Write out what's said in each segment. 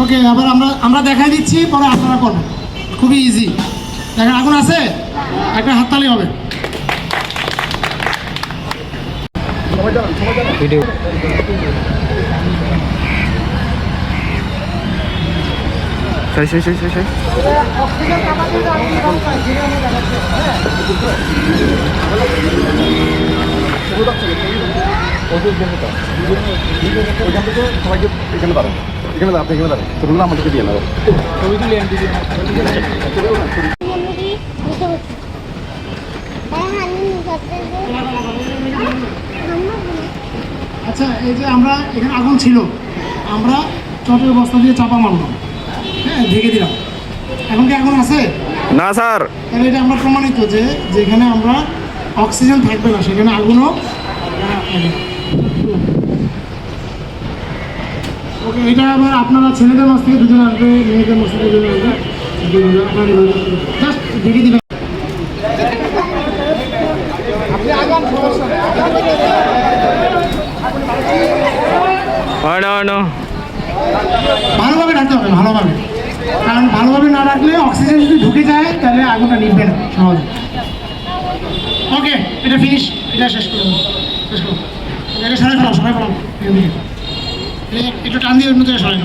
ওকে আবার আমরা আমরা দেখাই দিচ্ছি পরে আপনারা করবেন। খুবই ইজি দেখেন আগুন আছে? একটা হাততালি হবে। ভিডিও সেই সেই সেই সেই সেই সবাইকে এখানে দাঁড়ান এখানে দাঁড়ান আপনি এখানে দাঁড়ান ছোটগুলো আমাদেরকে দিয়ে নেবেন আচ্ছা এই যে আমরা এখানে আগুন ছিল আমরা চটের বস্তা দিয়ে চাপা মারলাম। হ্যাঁ ঢেকে দিলাম। এখন কি আগুন আছে? না স্যার। তাহলে এটা আমরা প্রমাণিত যে যেখানে আমরা অক্সিজেন থাকবে না সেখানে আগুনও ওকে এটা আবার আপনারা ছেলেদের মাছ থেকে দুজন আসবে মেয়েদের মাছ থেকে দুজন আসবে। জাস্ট দেখে দিবেন। ভালোভাবে রাখতে হবে ভালোভাবে। কারণ ভালোভাবে না রাখলে অক্সিজেন যদি ঢুকে যায় তাহলে আগুনটা নিভবে না সহজে। ওকে এটা ফিনিশ এটা শেষ করুন শেষ করুন এটা সরাই ফেলাম সরাই ফেলাম একটু টান দিয়ে অন্য জায়গায় সরাই।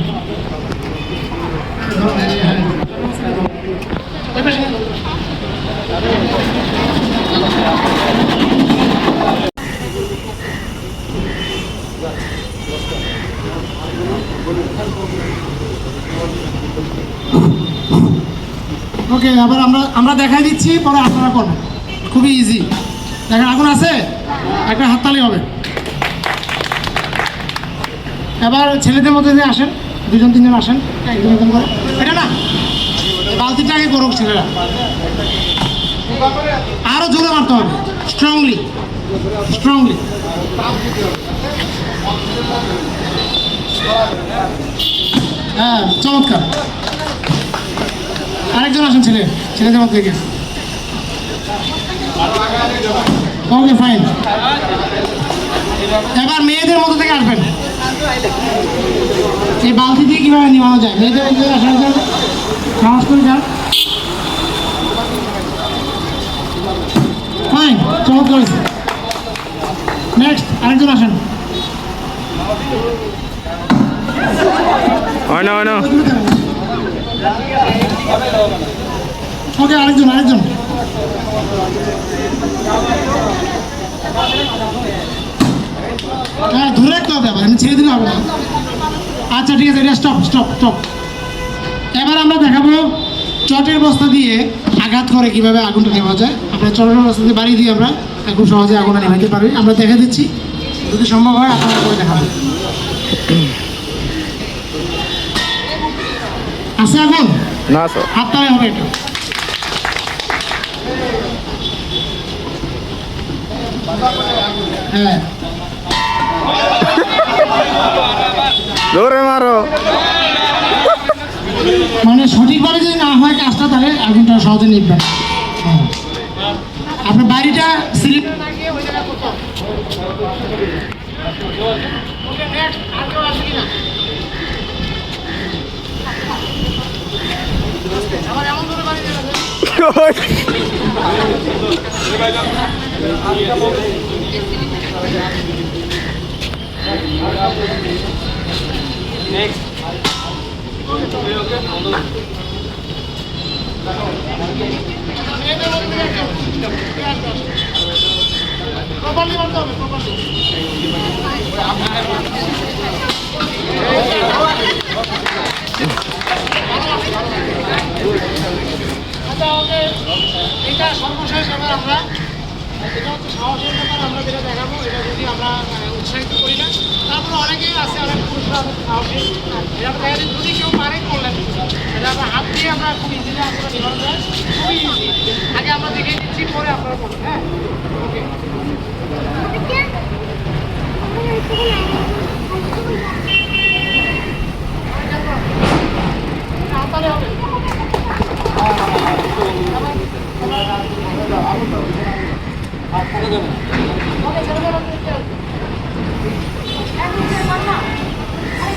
ওকে, আবার আমরা আমরা দেখাই দিচ্ছি, পরে আপনারা করবেন। খুবই ইজি দেখেন, আগুন আছে? একটা হাততালি হবে। এবার ছেলেদের মধ্যে যে আসেন, দুজন, তিনজন আসেন একজন এটা না বালতিটা আগে করুক ছেলেরা। আরও জোরে মারতে হবে। স্ট্রংলি স্ট্রংলি হ্যাঁ চমৎকার। আরেকজন আসেন ছেলে, ছেলেদের মধ্যে থেকে ওকে ফাইন এবার মেয়েদের মধ্যে থেকে আসবেন। এই বালতি দিয়ে কীভাবে নিবানো যায়? মেয়েদের আসার জন্য সাহস করে যান। ফাইন চমৎকার নেক্সট আরেকজন আসেন। হয় হয় না। ওকে আরেকজন আরেকজন হ্যাঁ ধরে রাখতে হবে আবার আমি ছেড়ে দিলে হবে না আচ্ছা ঠিক আছে এটা স্টপ স্টপ স্টপ এবার আমরা দেখাবো চটের বস্তা দিয়ে আঘাত করে কীভাবে আগুনটা নেওয়া যায়। আমরা চটের বস্তা দিয়ে বাড়ি দিয়ে আমরা খুব সহজে আগুনটা নেভাতে পারি। আমরা দেখা দিচ্ছি যদি সম্ভব হয় আপনারা করে দেখাবো আছে আগুন? না স্যার হাততালি হবে এটা। হ্যাঁ। জোরে মারো মানে সঠিকভাবে যদি না হয় কাজটা তাহলে আগুনটা সহজে নিবে না। হ্যাঁ। আপনার বাড়িটা সিলিপ প্রপারলি করতে হবে প্রপারলি আচ্ছা ওকে এটা সর্বশেষ এবার আমরা এটা হচ্ছে সাহসের ব্যাপার আমরা যেটা দেখাবো এটা যদি আমরা উৎসাহিত করি না যদি কেউ পারে করলেন এটা আমরা হাত দিয়ে আমরা খুব ইজিলি আমরা নিবানো যায় খুবই ইজি আগে আমরা দেখে দিচ্ছি পরে আপনারা করবেন হ্যাঁ ওকে হাতালে হবে ওকে ছেড়ে দেবেন এখন যে কথা আরে কি ওকে কতটুকুই তাহলে